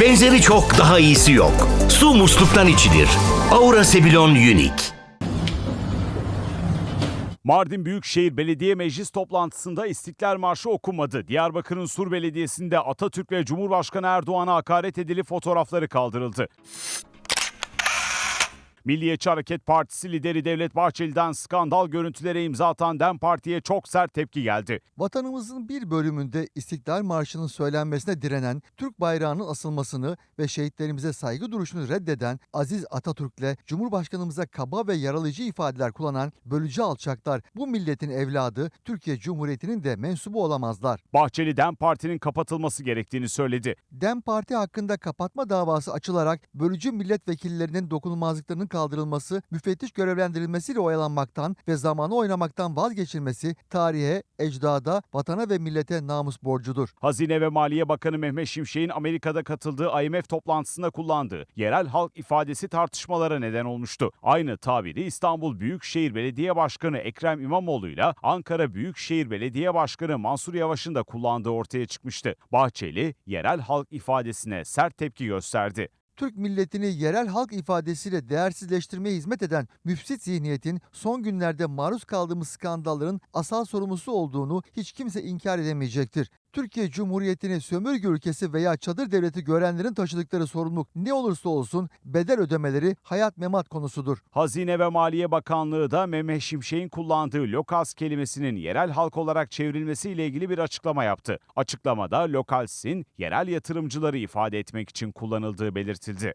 Benzeri çok daha iyisi yok. Su musluktan içilir. Aura Sebilon Unique. Mardin Büyükşehir Belediye Meclis toplantısında İstiklal Marşı okunmadı. Diyarbakır'ın Sur Belediyesi'nde Atatürk ve Cumhurbaşkanı Erdoğan'a hakaret edilip fotoğrafları kaldırıldı. Milliyetçi Hareket Partisi lideri Devlet Bahçeli'den skandal görüntülere imza atan DEM Parti'ye çok sert tepki geldi. Vatanımızın bir bölümünde İstiklal Marşı'nın söylenmesine direnen, Türk bayrağının asılmasını ve şehitlerimize saygı duruşunu reddeden Aziz Atatürk'le Cumhurbaşkanımıza kaba ve yaralayıcı ifadeler kullanan bölücü alçaklar bu milletin evladı Türkiye Cumhuriyeti'nin de mensubu olamazlar. Bahçeli DEM Parti'nin kapatılması gerektiğini söyledi. DEM Parti hakkında kapatma davası açılarak bölücü milletvekillerinin dokunulmazlıklarının kaldırılması, müfettiş görevlendirilmesiyle oyalanmaktan ve zamanı oynamaktan vazgeçilmesi tarihe, ecdada, vatana ve millete namus borcudur. Hazine ve Maliye Bakanı Mehmet Şimşek'in Amerika'da katıldığı IMF toplantısında kullandığı yerel halk ifadesi tartışmalara neden olmuştu. Aynı tabiri İstanbul Büyükşehir Belediye Başkanı Ekrem İmamoğlu ile Ankara Büyükşehir Belediye Başkanı Mansur Yavaş'ın da kullandığı ortaya çıkmıştı. Bahçeli yerel halk ifadesine sert tepki gösterdi. Türk milletini yerel halk ifadesiyle değersizleştirmeye hizmet eden müfsit zihniyetin son günlerde maruz kaldığımız skandalların asal sorumlusu olduğunu hiç kimse inkar edemeyecektir. Türkiye Cumhuriyeti'ni sömürge ülkesi veya çadır devleti görenlerin taşıdıkları sorumluluk ne olursa olsun bedel ödemeleri hayat memat konusudur. Hazine ve Maliye Bakanlığı da Mehmet Şimşek'in kullandığı lokas kelimesinin yerel halk olarak çevrilmesiyle ilgili bir açıklama yaptı. Açıklamada lokalsin yerel yatırımcıları ifade etmek için kullanıldığı belirtildi.